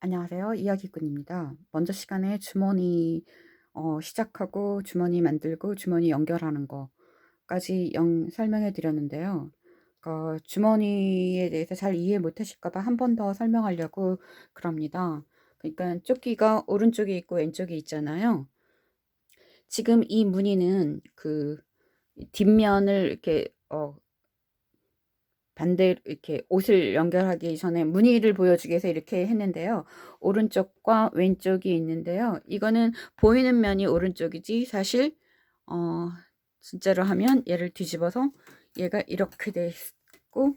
안녕하세요. 이야기꾼입니다. 먼저 시간에 주머니 어, 시작하고 주머니 만들고 주머니 연결하는 거까지 영, 설명해 드렸는데요. 그 주머니에 대해서 잘 이해 못 하실까 봐 한 번 더 설명하려고 그럽니다. 그러니까 조끼가 오른쪽에 있고 왼쪽에 있잖아요. 지금 이 무늬는 그 뒷면을 이렇게 어, 반대 이렇게 옷을 연결하기 전에 무늬를 보여주기 위해서 이렇게 했는데요. 오른쪽과 왼쪽이 있는데요. 이거는 보이는 면이 오른쪽이지 사실 어 진짜로 하면 얘를 뒤집어서 얘가 이렇게 돼 있고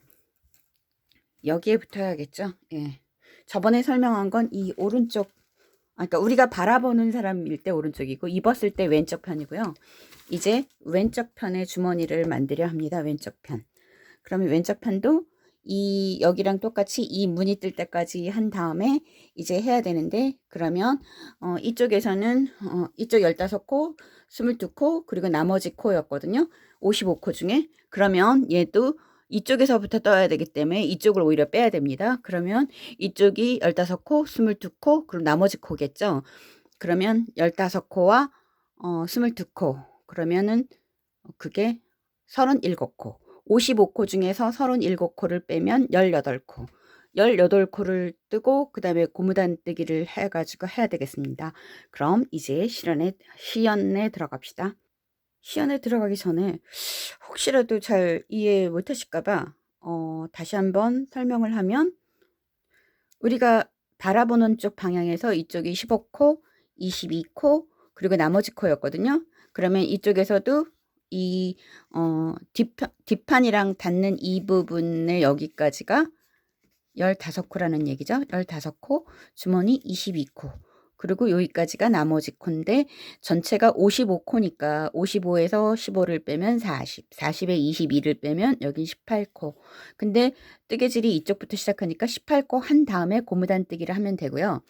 여기에 붙어야겠죠. 예. 저번에 설명한 건 이 오른쪽 아, 그러니까 우리가 바라보는 사람일 때 오른쪽이고 입었을 때 왼쪽 편이고요. 이제 왼쪽 편의 주머니를 만들려 합니다. 왼쪽 편. 그러면 왼쪽 편도 이 여기랑 똑같이 이 무늬 뜰 때까지 한 다음에 이제 해야 되는데 그러면 어, 이쪽에서는 어, 이쪽 15코, 22코 그리고 나머지 코였거든요. 55코 중에 그러면 얘도 이쪽에서부터 떠야 되기 때문에 이쪽을 오히려 빼야 됩니다. 그러면 이쪽이 15코, 22코, 그리고 나머지 코겠죠. 그러면 15코와 어, 22코. 그러면은 그게 37코. 55코 중에서 37코를 빼면 18코. 18코를 뜨고 그 다음에 고무단 뜨기를 해가지고 해야 되겠습니다. 그럼 이제 실현에, 시연에 들어갑시다. 시연에 들어가기 전에 혹시라도 잘 이해 못하실까봐 어, 다시 한번 설명을 하면 우리가 바라보는 쪽 방향에서 이쪽이 15코, 22코, 그리고 나머지 코였거든요. 그러면 이쪽에서도 이 어, 뒷판, 뒷판이랑 닿는 이 부분의 여기까지가 15코라는 얘기죠. 15코, 주머니 22코. 그리고 여기까지가 나머지 코인데 전체가 55코니까 55에서 15를 빼면 40, 40에 22를 빼면 여긴 18코. 근데 뜨개질이 이쪽부터 시작하니까 18코 한 다음에 고무단 뜨기를 하면 되고요.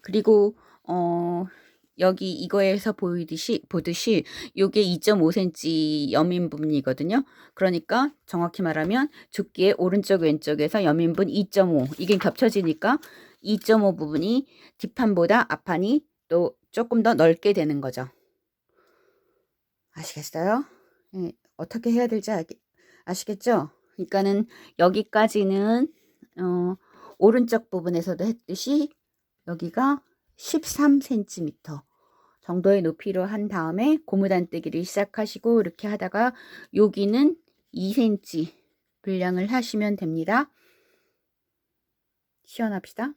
그리고 어 여기 이거에서 보이듯이 보듯이 요게 2.5cm 여민 부분이거든요. 그러니까 정확히 말하면 조끼의 오른쪽 왼쪽에서 여민분 2.5 이게 겹쳐지니까 2.5 부분이 뒷판보다 앞판이 또 조금 더 넓게 되는 거죠. 아시겠어요? 예, 어떻게 해야 될지 아시 겠죠? 그러니까는 여기까지는 어, 오른쪽 부분에서도 했듯이 여기가 13cm 정도의 높이로 한 다음에 고무단뜨기를 시작하시고 이렇게 하다가 여기는 2cm 분량을 하시면 됩니다. 시연합시다.